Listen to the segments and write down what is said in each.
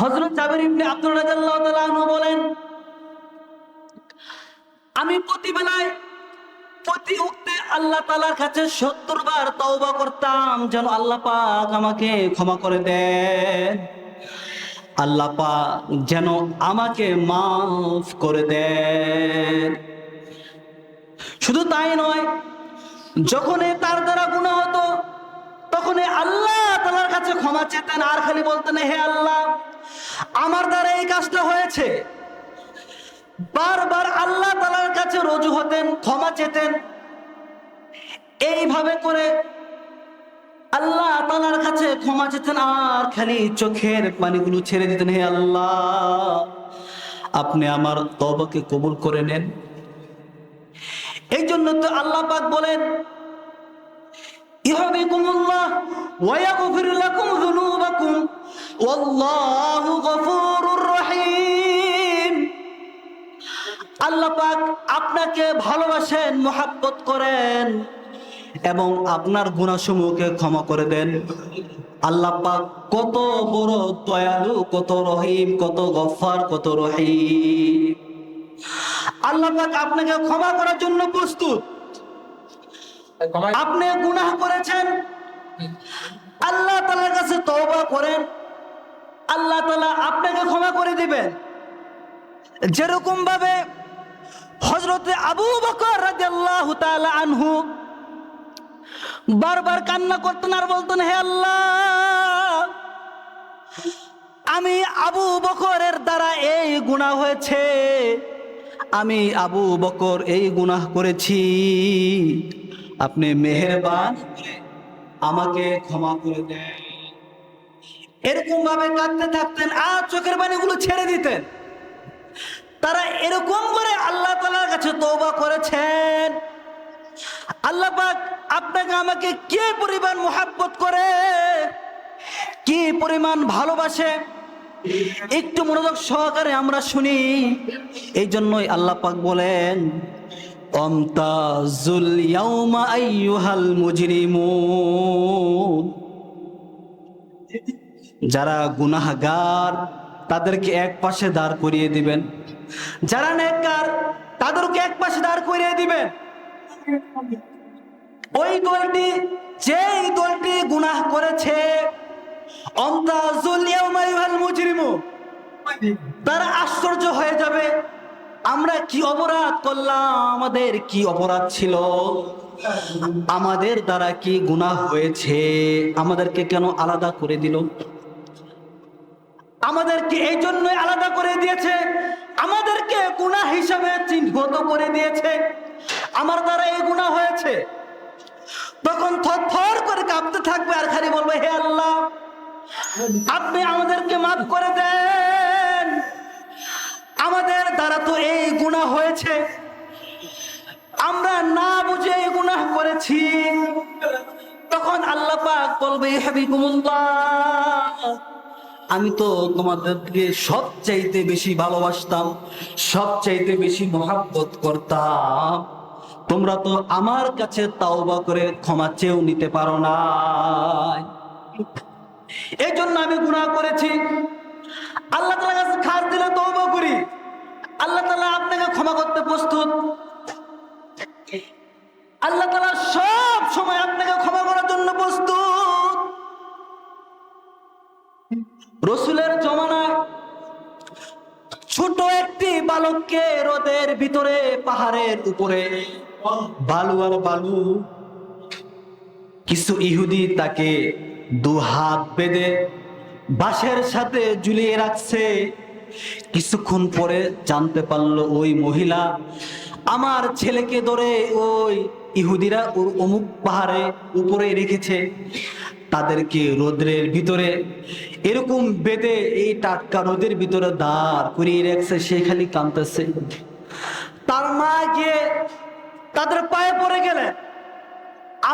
হজরত জাবির ইবনে আব্দুল রাদিয়াল্লাহু তাআলা বলেন, আমি প্রতিবেলায় প্রতি উক্তে আল্লাহ তালার কাছে সত্তর বার তওবা করতাম, যেন আল্লাহ পাক আমাকে ক্ষমা করে দেন। আল্লাহ পাক যেন আমাকে মাফ করে দেন। শুধু তাই নয় যখন তার দ্বারা গুণা হতো তখন আল্লাহ তালার কাছে ক্ষমা চেতেন আর খালি বলতেন, হে আল্লাহ আমার দ্বারা এই কাজটা হয়েছে। বারবার আল্লাহ তালার কাছে রজু হতেন, ক্ষমা চেতেন। এইভাবে করে আল্লাহ তালার কাছে ক্ষমা চেতেন, আর খালি চোখের পানিগুলো ছেড়ে দিতেন, হে আল্লাহ। আপনি আমার তবাকে কবুল করে নেন। এই জন্য তো আল্লাহ পাক বলেন, ইহবিকুমুল্লাহ লাকুম যুনুবাকুম। ওয়াল্লাহু গফুরুর রহিম। আল্লাহ পাক আপনাকে ভালোবাসেন মোহাব্বত করেন এবং আপনার গুণাসমূহকে ক্ষমা করে দেন। আল্লাহ পাক কত বড় দয়ালু কত রহিম কত গফার কত রহিম। আল্লাহ পাক আপনাকে ক্ষমা করার জন্য প্রস্তুত। আপনি গুনাহ করেছেন। আল্লাহ তালার কাছে তওবা করেন। আল্লাহ তালা আপনাকে ক্ষমা করে দিবেন। যেরকম ভাবে হজরতে আবু বকর আনহু বারবার কান্না করতেন আর বলতেন, হে আল্লাহ, আমি আবু বকরের দ্বারা এই গুনাহ হয়েছে। আমি আবু বকর এই গুনাহ করেছি। আপনি মেহেরবান আমাকে ক্ষমা করে দেন। এরকম ভাবে কাঁদতে থাকতেন, আর চোখের পানিগুলো ছেড়ে দিতেন। তারা এরকম করে আল্লাহ তালার কাছে তৌবা করেছেন। আল্লাহ পাক আপনাকে, আমাকে কে পরিমাণ মোহাব্বত করে, কি পরিমাণ ভালোবাসে, একটু মনোযোগ সহকারে আমরা শুনি। এই জন্যই আল্লাহ পাক বলেন, অমতাজুল ইয়াউমা আইয়ুহাল মুজরিমুন। যারা গুনাহগার, তাদেরকে এক পাশে দাঁড় করিয়ে দিবেন। যারা নেককার, তাদেরকে এক পাশে দাঁড় করিয়ে দিবেন। ওই দলটি, যেই দলটি গুনাহ করেছে তারা আশ্চর্য হয়ে যাবে। আমরা কি অপরাধ করলাম? আমাদের কি অপরাধ ছিল? আমাদের দ্বারা কি গুনাহ হয়েছে? আমাদেরকে কেন আলাদা করে দিল? আমাদেরকে এই জন্যই আলাদা করে দিয়েছে। আমাদেরকে গুনাহ হিসাবে চিহ্নিত করে দিয়েছে। আমার দ্বারা এই গুনাহ হয়েছে। তখন থর করে কাঁপতে থাকবে আর খালি বলবে, হে আল্লাহ, আপনি আমাদেরকে মাফ করে দেন। আমাদের দ্বারা তো এই গুনাহ হয়েছে। আমরা না বুঝে এই গুনাহ করেছি। তখন আল্লাহ পাক বলবে হাবিকুমুল্লাহ আমি তো তোমাদেরকে সবচাইতে বেশি ভালোবাসতাম, সবচাইতে বেশি মহাব্বত করতাম। তোমরা তো আমার কাছে তাওবা করে ক্ষমা চেয়েও নিতে পারো না এই জন্য আমি গুণা করেছি। আল্লাহ তালা কাছে খাস দিলে তৌবা করি। আল্লাহ তালা আপনাকে ক্ষমা করতে প্রস্তুত। আল্লাহ তালা সব সময় আপনাকে ক্ষমা করার জন্য প্রস্তুত। রসুলের জমানায় ছোট একটি বালককে রোদের ভিতরে পাহাড়ের উপরে বালু আর বালু, কিছু ইহুদি তাকে দু হাত বেঁধে বাঁশের সাথে ঝুলিয়ে রাখছে। কিছুক্ষণ পরে জানতে পারল ওই মহিলা আমার ছেলেকে ধরে ওই ইহুদিরা ওর অমুক পাহাড়ে উপরে রেখেছে। তাদেরকে রোদ্রের ভিতরে এরকম বেঁধে এই টাটকা রোদের ভিতরে দাঁড় করিয়ে রেখেছে, সে খালি কাঁদতেছে। তার মা গিয়ে তাদের পায়ে পড়ে গেলেন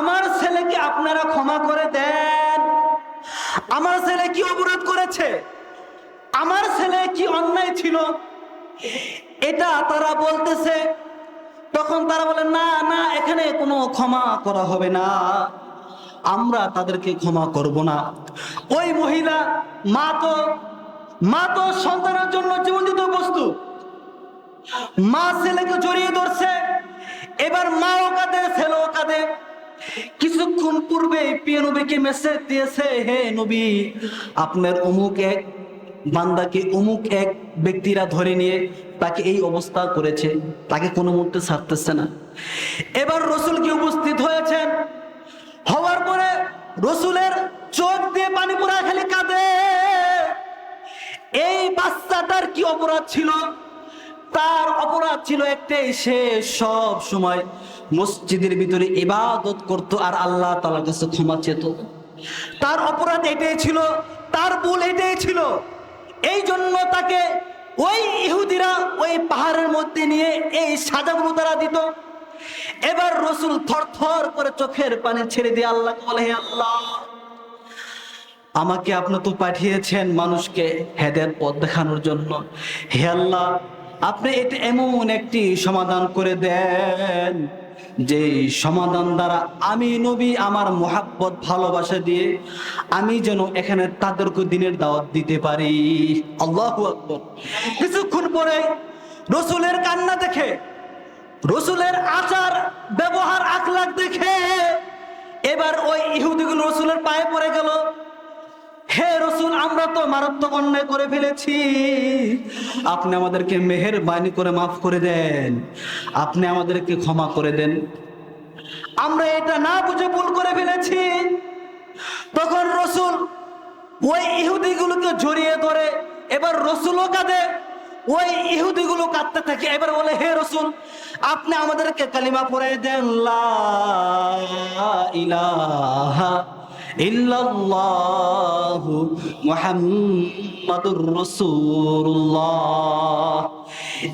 আমার ছেলেকে আপনারা ক্ষমা করে দেন। আমার ছেলে কি অবরোধ করেছে? আমার ছেলে কি অন্যায় ছিল? এটা তারা বলতেছে। তখন তারা বলে, না না, এখানে কোনো ক্ষমা করা হবে না। আমরা তাদেরকে ক্ষমা করব না। ওই মহিলা মা তো মা তো সন্তানের জন্য জীবন দিত বস্তু মা ছেলেকে জড়িয়ে ধরছে, এবার মাও কাঁদে, ছেলেও কাঁদে। কিছুক্ষণ পূর্বে প্রিয় নবীকে মেসেজ দিয়েছে, হে নবী, আপনার অমুক এক বান্দাকে অমুক এক ব্যক্তিরা ধরে নিয়ে তাকে এই অবস্থা করেছে। তাকে কোনো মুহূর্তে ছাড়তেছে না। এবার রসুল কি উপস্থিত হয়েছেন। রসুলের চোখ দিয়ে পানি পুরা খালি কাঁদে। এই বাচ্চাটার কি অপরাধ ছিল? তার অপরাধ ছিল একটাই, সে সব সময় মসজিদের ভিতরে ইবাদত করত আর আল্লাহ তালার কাছে ক্ষমা চেত। তার অপরাধ এটাই ছিল, তার ভুল এটাই ছিল। এই জন্য তাকে ওই ইহুদিরা ওই পাহাড়ের মধ্যে নিয়ে এই সাজাগুলো তারা দিত। এবার রসুল থর থর করে চোখের পানি ছেড়ে দিয়ে আল্লাহ বলে, হে আল্লাহ, আমাকে আপনি তো পাঠিয়েছেন মানুষকে হেদের পথ দেখানোর জন্য। হে আল্লাহ, আপনি এটা এমন একটি সমাধান করে দেন যে সমাধান দ্বারা আমি নবী আমার মোহাব্বত, ভালোবাসা দিয়ে আমি যেন এখানে তাদেরকে দিনের দাওয়াত দিতে পারি। আল্লাহ কিছুক্ষণ পরে রসুলের কান্না দেখে রসুলের আচার, ব্যবহার, আখলাখ দেখে এবার ওই ইহুদিগুলো রসুলের পায়ে পড়ে গেল। হে রসুল, আমরা তো মারাত্মক অন্যায় করে ফেলেছি। আপনি আমাদেরকে মেহের বাণী করে মাফ করে দেন। আপনি আমাদেরকে ক্ষমা করে দেন। আমরা এটা না বুঝে ভুল করে ফেলেছি। তখন রসুল ওই ইহুদিগুলোকে জড়িয়ে ধরে, এবার রসুলও কাঁদে। ওই ইহুদিগুলো কাঁদতে থাকে। এবার বলে, হে রসুল, আপনি আমাদেরকে কালিমা পড়াই দেন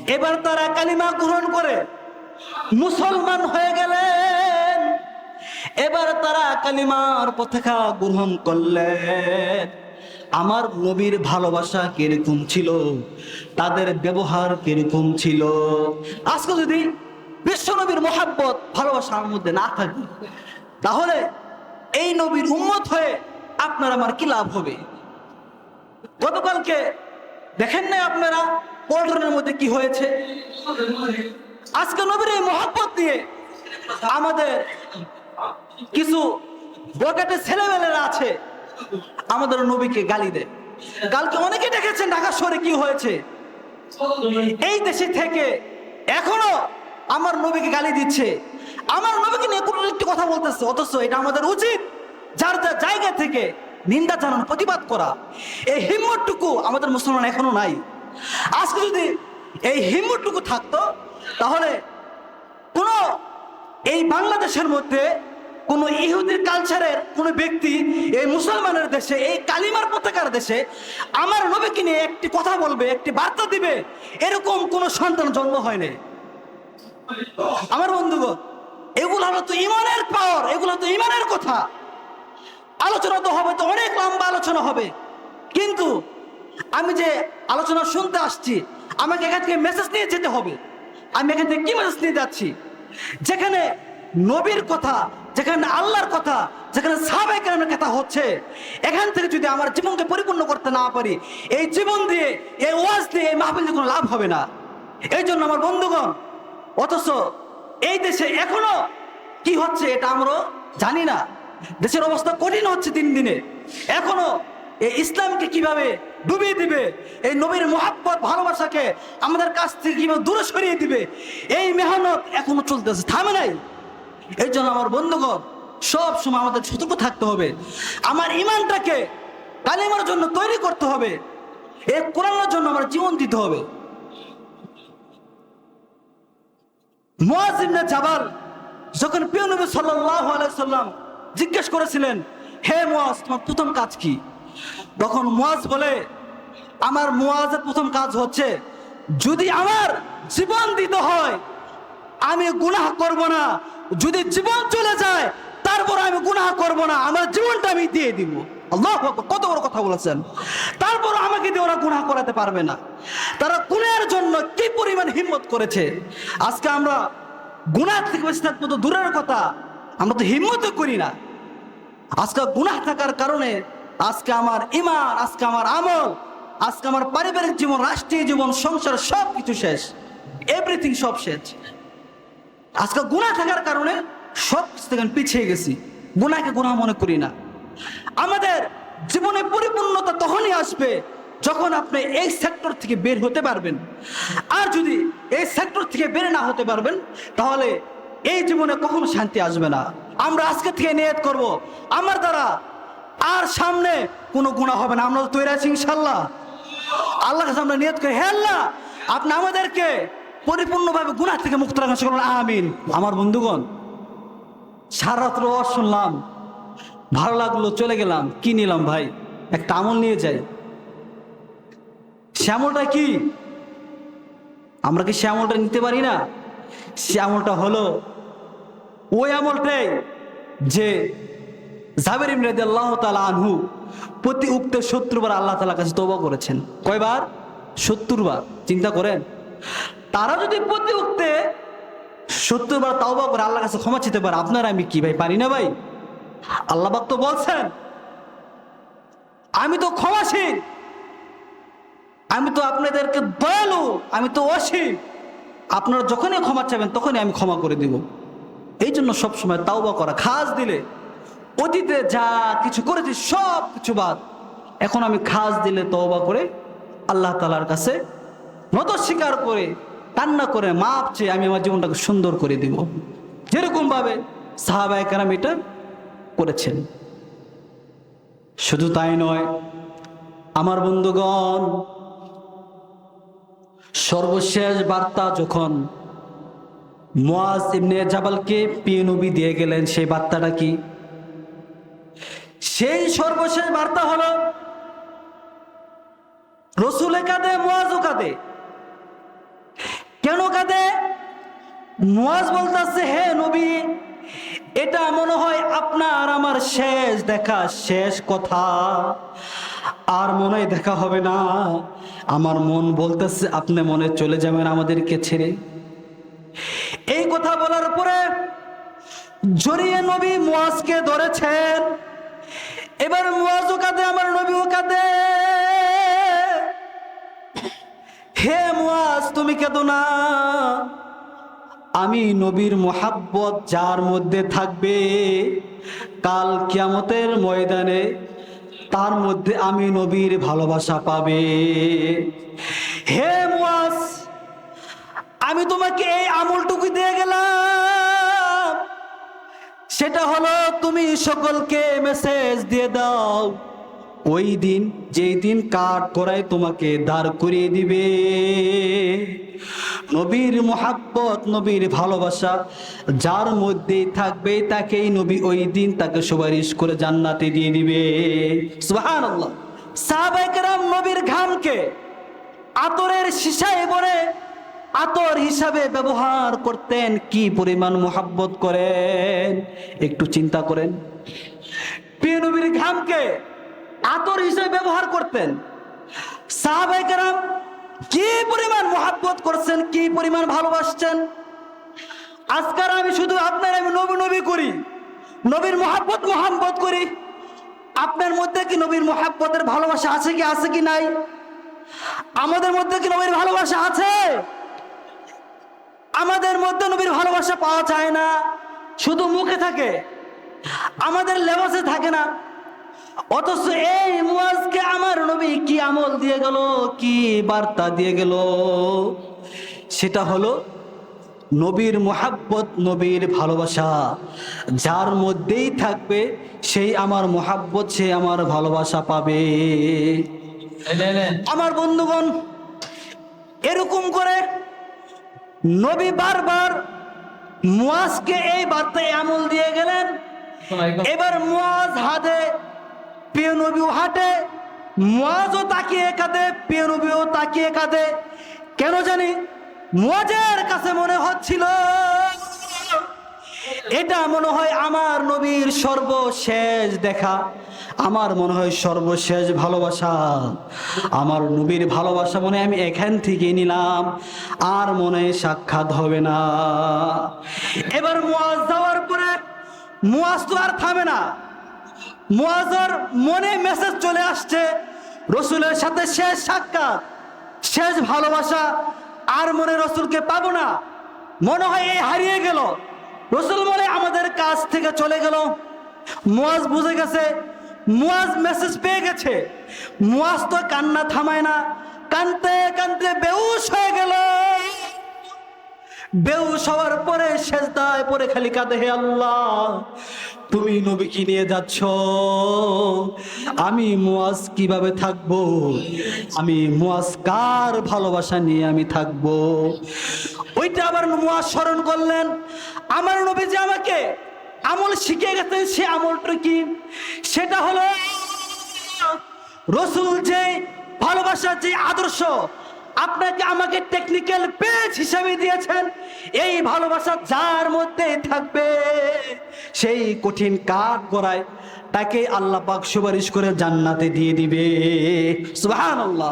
এবার তারা কালিমা গ্রহণ করে। মুসলমান হয়ে গেলেন। এবার তারা কালিমার পতাকা গ্রহণ করলেন। আমার নবীর ভালোবাসা কীরকম ছিল? তাদের ব্যবহার কীরকম ছিল? আজকে যদি বিশ্ব নবীর মহাব্বত ভালোবাসা আমার মধ্যে না থাকে, তাহলে এই নবীর উন্মত হয়ে আপনার আমার কি লাভ হবে? গতকালকে দেখেন নাই আপনারা পল্টনের মধ্যে কি হয়েছে? আজকে নবীর এই মহাব্বত দিয়ে আমাদের কিছু বকেটে ছেলেমেলেরা আছে। আমাদের নবীকে গালি দেয়। কালকে অনেকে দেখেছেন ঢাকা শহরে কি হয়েছে? এই দেশে থেকে এখনও আমার নবীকে গালি দিচ্ছে। আমার নবীকে নিয়ে কোনো একটি কথা বলতেছে, অথচ এটা আমাদের উচিত যার যার জায়গা থেকে নিন্দা জানানো, প্রতিবাদ করা। এই হিম্মতটুকু আমাদের মুসলমান এখনও নাই। আজকে যদি এই হিম্মতটুকু থাকতো, তাহলে কোনো এই বাংলাদেশের মধ্যে কোন ইহুদির কালচারের কোন ব্যক্তি এই মুসলমানের দেশে, এই কালিমার পতাকার দেশে আমার নবীকে নিয়ে একটি কথা বলবে, একটি বার্তা দিবে, এরকম কোন সন্তান জন্ম হয়নি। আমার বন্ধুগণ, এগুলো হলো তো ইমানের পাওয়ার এগুলো তো ইমানের কথা। আলোচনা তো হবে তো, অনেক লম্বা আলোচনা হবে। কিন্তু আমি যে আলোচনা শুনতে আসছি, আমাকে এখান থেকে মেসেজ নিয়ে যেতে হবে। আমি এখান থেকে কি মেসেজ নিয়ে যাচ্ছি? যেখানে নবীর কথা যেখানে আল্লাহর কথা, যেখানে সাবেকের কথা হচ্ছে, এখান থেকে যদি আমার জীবনকে পরিপূর্ণ করতে না পারি, এই জীবন দিয়ে, এই ওয়াজ দিয়ে, এই মাহফিল কোনো লাভ হবে না। এই জন্য আমার বন্ধুগণ, অথচ এই দেশে এখনও কি হচ্ছে এটা আমরা জানি না। দেশের অবস্থা কঠিন হচ্ছে দিন দিনে। এখনও এই ইসলামকে কীভাবে ডুবিয়ে দিবে, এই নবীর মোহাব্বত, ভালোবাসাকে আমাদের কাছ থেকে কীভাবে দূরে সরিয়ে দিবে, এই মেহনত এখনও চলতেছে। থামে নাই। এই জন্য আমার বন্ধুগণ, সব সময় আমাদের সতর্ক থাকতে হবে। আমার ইমানটাকে কালিমার জন্য তৈরি করতে হবে। এই কোরআনের জন্য আমার জীবন দিতে হবে। মুয়াজ ইবনে জাবাল যখন প্রিয় নবী সাল্লাল্লাহু আলাইহি সাল্লাম জিজ্ঞেস করেছিলেন, হে মুয়াজ তোমার প্রথম কাজ কি? তখন মুয়াজ বলে, আমার মুয়াজের প্রথম কাজ হচ্ছে, যদি আমার জীবন দিতে হয়, আমি গুনাহ করব না যদি জীবন চলে যায়, তারপর আমি গুনাহ করব না, আমার জীবনটা আমি দিয়ে দিব। আল্লাহ কত বড় কথা বলেছেন। তারপর আমাকে দিয়ে ওরা গুনাহ করাতে পারবে না। তারা গুনাহের জন্য কি পরিমাণ হিম্মত করেছে? আজকে আমরা গুনাহ থেকে বেঁচে থাকব তো দূরের কথা, আমরা তো হিম্মত করি না। আজকে গুনাহ থাকার কারণে আজকে আমার ইমান আজকে আমার আমল, আজকে আমার পারিবারিক জীবন, রাষ্ট্রীয় জীবন, সংসার সব কিছু শেষ। এভরিথিং সব শেষ। আজকে গুণা থাকার কারণে সব থেকে পিছিয়ে গেছি। গুণাকে গুণা মনে করি না। আমাদের জীবনে পরিপূর্ণতা তখনই আসবে যখন আপনি এই সেক্টর থেকে বের হতে পারবেন। আর যদি এই সেক্টর থেকে বের না হতে পারবেন, তাহলে এই জীবনে কখনো শান্তি আসবে না। আমরা আজকে থেকে নিয়ত করব, আমার দ্বারা আর সামনে কোনো গুণা হবে না। আমরা তৈরি আছি ইনশাল্লাহ আল্লাহ কাছে আমরা নিয়ত করি, হে আল্লাহ, আপনি আমাদেরকে পরিপূর্ণভাবে গুণা থেকে মুক্ত রাখার সকল আমিন। আমার বন্ধুগণ সারা রাত্র ওয়াজ শুনলাম, ভালো লাগল, চলে গেলাম। কি নিলাম ভাই? একটা আমল নিয়ে যাই। শ্যামলটা কি? আমরা কি শ্যামলটা নিতে পারি না? শ্যামলটা হলো ওই আমলটাই যে জাবের ইমরাদি আল্লাহ তালা আনহু প্রতি উক্ত সত্তরবার আল্লাহ তালা কাছে তবা করেছেন। কয়বার? সত্তরবার। চিন্তা করেন। তারা যদি প্রতি উঠতে উক্তে সত্তরবার তাওবা করে আল্লাহর কাছে ক্ষমা চেতে পারে, আপনারা আমি কি ভাই পারি না ভাই? আল্লাহ পাক তো বলছেন, আমি তো ক্ষমাসীন আমি তো আপনাদেরকে দয়ালু, আমি তো অসীম। আপনারা যখনই ক্ষমা চাইবেন, তখনই আমি ক্ষমা করে দিব। এই জন্য সবসময় তাওবা করা খাস দিলে, অতীতে যা কিছু করেছি সব কিছু বাদ। এখন আমি খাস দিলে তওবা করে আল্লাহ তালার কাছে নত স্বীকার করে, কান্না করে, মাপ চেয়ে আমি আমার জীবনটাকে সুন্দর করে দিব। যেরকম ভাবে সাহাবায় কারাম এটা করেছেন। শুধু তাই নয়, আমার বন্ধুগণ, সর্বশেষ বার্তা যখন মোয়াজ ইবনে জাবালকে পিয়ে নবী দিয়ে গেলেন, সেই বার্তাটা কি? সেই সর্বশেষ বার্তা হলো, রসুলে কাঁদে মোয়াজও কাঁদে কেন কাঁদে? মোয়াজ বলতেছে, হে নবী, এটা মনে হয় আপনার আমার শেষ দেখা, শেষ কথা। আর মনে দেখা হবে না। আমার মন বলতেছে, আপনি মনে চলে যাবেন আমাদেরকে ছেড়ে। এই কথা বলার পরে জড়িয়ে নবী মুয়াজকে ধরেছেন। এবার মুয়াজও কাঁদে, আমার নবীও কাঁদে। হে মুয়াজ, তুমি কেঁদো না। আমি নবীর মোহাব্বত যার মধ্যে থাকবে, কাল কিয়ামতের ময়দানে তার মধ্যে আমি নবীর ভালোবাসা পাবে। হে মুয়াজ, আমি তোমাকে এই আমলটুকু দিয়ে গেলাম। সেটা হলো তুমি সকলকে মেসেজ দিয়ে দাও। ওই দিন, যেই দিন কাঠ করায় তোমাকে দাঁড় করিয়ে দিবে। নবীর মোহাব্বত, নবীর ভালোবাসা যার মধ্যেই থাকবে, তাকেই নবী ওই দিন তাকে সুপারিশ করে জান্নাতে দিয়ে দিবে। সাহাবায়ে নবীর ঘামকে আতরের সিসায় বলে আতর হিসাবে ব্যবহার করতেন, কি পরিমাণ মোহাব্বত করেন? একটু চিন্তা করেন। প্রিয় নবীর ঘামকে আতর হিসেবে ব্যবহার করতেন। সাহাবাই কেরাম কি পরিমাণ মোহাব্বত করছেন, কি পরিমাণ ভালোবাসছেন? আজকাল আমি শুধু আপনার, আমি নবী নবী করি, নবীর মোহাব্বত মোহাব্বত করি। আপনার মধ্যে কি নবীর মোহাব্বতের ভালোবাসা আছে কি আছে কি নাই? আমাদের মধ্যে কি নবীর ভালোবাসা আছে? আমাদের মধ্যে নবীর ভালোবাসা পাওয়া যায় না, শুধু মুখে থাকে, আমাদের লেবাসে থাকে না। অথচ এই মুয়াজকে আমার নবী কি আমল দিয়ে গেল কি বার্তা দিয়ে গেল? সেটা হলো নবীর মোহাব্বত নবীর ভালোবাসা। যার মধ্যেই থাকবে সেই আমার মোহাব্বত সে আমার ভালোবাসা পাবে। আমার বন্ধুগণ এরকম করে নবী বারবার মুয়াজকে এই বার্তায় আমল দিয়ে গেলেন। এবার মুয়াজ হাতে প্রিয় নবীও হাঁটে মুয়াজও তাকিয়ে কাঁদে প্রিয় নবীও তাকিয়ে কাঁদে। কেন জানি মুয়াজের কাছে মনে হচ্ছিল, এটা মনে হয় আমার নবীর সর্বশেষ দেখা। আমার মনে হয় সর্বশেষ ভালোবাসা। আমার নবীর ভালোবাসা মনে আমি এখান থেকে নিলাম, আর মনে সাক্ষাৎ হবে না। এবার মুয়াজ যাওয়ার পরে মুয়াজ তো আর থামে না। মুয়াজের মনে মেসেজ চলে আসছে, রসুলের সাথে শেষ সাক্ষাৎ, শেষ ভালোবাসা, আর মনে রসুলকে পাবো না। মনে হয় এই হারিয়ে গেল। রসুল মনে আমাদের কাছ থেকে চলে গেল। মুয়াজ বুঝে গেছে মুয়াজ মেসেজ পেয়ে গেছে। মুয়াজ তো কান্না থামায় না, কানতে কানতে বেউস হয়ে গেল। বেউস হওয়ার পরে শেষদায় পরে খালি কাঁদে, হে আল্লাহ, তুমি নবীকে নিয়ে যাচ্ছ। আমি মুয়াজ কীভাবে থাকব? আমি মুয়াজ কার ভালোবাসা নিয়ে আমি থাকব। ওইটা আবার মুয়াজ স্মরণ করলেন, আমার নবী যে আমাকে আমল শিখে গেছেন, সে আমলটা কি? সেটা হলো, রসুল যে ভালোবাসার যে আদর্শ আপনাকে আমাকে টেকনিক্যাল পেজ হিসাবে দিয়েছেন। এই ভালোবাসা যার মধ্যে থাকবে, সেই কঠিন কাঠ গড়ায় তাকে আল্লাহ পাক সুপারিশ করে জান্নাতে দিয়ে দিবে। সুবহানাল্লাহ।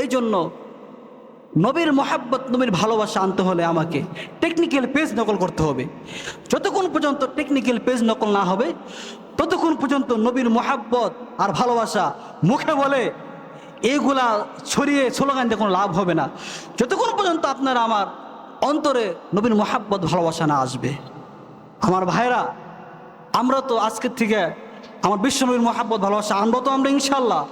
এই জন্য নবীর মোহাব্বত, নবীর ভালোবাসা আনতে হলে আমাকে টেকনিক্যাল পেজ নকল করতে হবে। যতক্ষণ পর্যন্ত টেকনিক্যাল পেজ নকল না হবে, ততক্ষণ পর্যন্ত নবীর মোহাব্বত আর ভালোবাসা মুখে বলে এইগুলা ছড়িয়ে স্লোগান দিয়ে কোনো লাভ হবে না। যতক্ষণ পর্যন্ত আপনারা আমার অন্তরে নবীন মোহাব্বত, ভালোবাসা না আসবে। আমার ভাইরা আমরা তো আজকের থেকে আমার বিশ্ব নবীন মোহাব্বত, ভালোবাসা আনব তো আমরা ইনশাল্লাহ